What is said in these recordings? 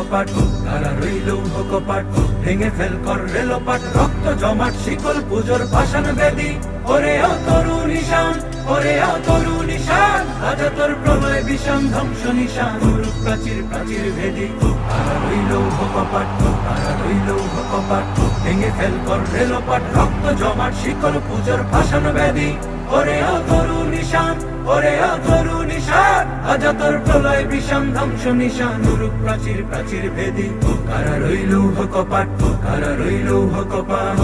কপাট কারা রইল কপাট ভেঙে ফেল কর রেলপাট রক্ত জমাট, শিকল পুজোর ভাষণ বেদি। ওরে ও তরু নিশান, ওরে ও তরু নিশান, আজ তোর প্রলয় বিষম ধ্বংস নিশান। রূপ প্রাচীর প্রাচীর ভেদি কারা রইল কপাট কারা রইল কপাট ভেঙে ফেল কর রেলপাট রক্ত জমাট, শিকল পুজোর ভাষণ বেদি। ওরে ও তরু নিশান, ওরে ও তরু নিশান। আজ তোর প্রলয় বিষম ধ্বংস নিশান রূপ প্রাচীর প্রাচীর ভেদি। কারা রইল কপাট কারা রইল কপাট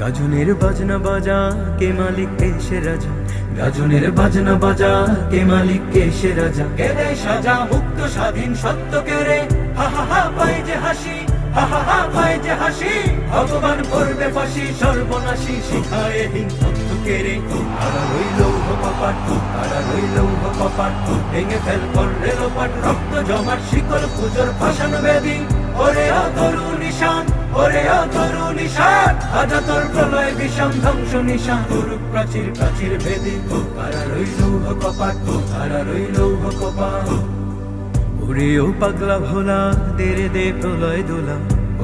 গাজনের বাজনা বাজা, কে মালিক, কে সে রাজা? গাজনের বাজনা বাজা, কে মালিক, কে সে রাজা? কে দেয় সাজা, মুক্ত, স্বাধীন, সত্য কে রে? হা হা হা, পাই যে হাসি। হা পাই যে হাসি ভগবান করবে ফাঁসি ভেঙে ফেল কর রেলপাট রক্ত জমাট শিকল বেদি ওরে ও তরু নিশান ওরে ও তরু নিশান আজ তোর প্রলয় বিষম ধ্বংস নিশান গুরু প্রাচীর প্রাচীর ভেদি কারা রইল কপাট কারা রইল কপাট ওরে ও পাগলা ভোলা, দেরে দে প্রলয় দোলা।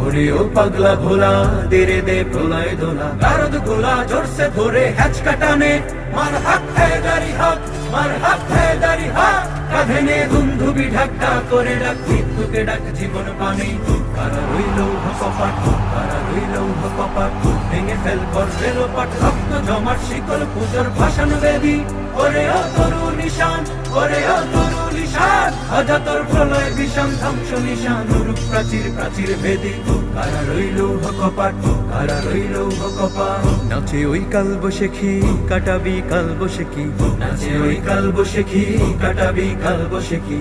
ওরে ও পাগলা ভোলা, দেরে দে প্রলয় দোলা। গারদ গোলা জোরসে ধরে হ্যাচ কাটানে, মার হাত হ্যায় দারি হাত, মার হাত হ্যায় দারি হাত। কাঁধে নে ধুমধুবি ঢাকা করে ডাক মৃত্যুকে ডাক জীবন পানে কারা রইল কপাট কারা রইল কপাট ভেঙে ফেল কর রেলপাট রক্ত জমাট, শিকল, পুজোর ভাষণ বেদি। ওরে ও তরু নিশান ওরে ও তরু নিশান আজ প্রলয় বিষম ধ্বংস নিশান রূপ প্রাচীর প্রাচীর ভেদি কারা রইল কপাট কারা রইল কপাট নাচে ওই কাল বসে খি কাটাবি কাল বসে কি? নাচে ওই কাল বসে খি কাটাবি কাল বসে কি?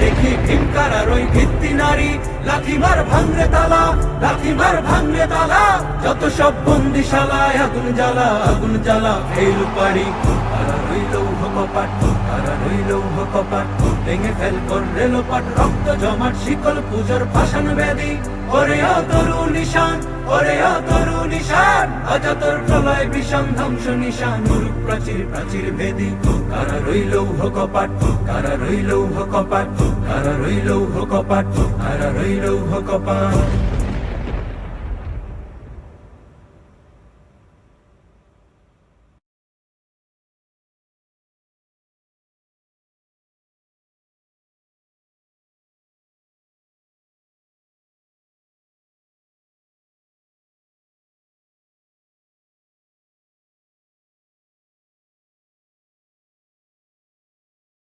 দেখি কিংকারার ওই ভিত্তি নারী লাথি মার ভাঙরে তালা লাথি মার ভাঙরে তালা যত সব বন্দিশালায় আগুন জ্বালা আগুন জ্বালা ফেল পারি কারা রইল কপাট কারা রইল কপাট ভেঙে ফেল কর রেলপাট রক্ত জমাট শিকল পুজোর ভাষণ বেদি ওরে ও তরু নিশান ওরে ও তরু নিশান আজ তোর প্রলয় বিষম ধ্বংস নিশান রূপ প্রাচীর প্রাচীর ভেদি কারা রইল কপাট কারা রইল কপাট কারা রইল কপাট কারা রইল কপাট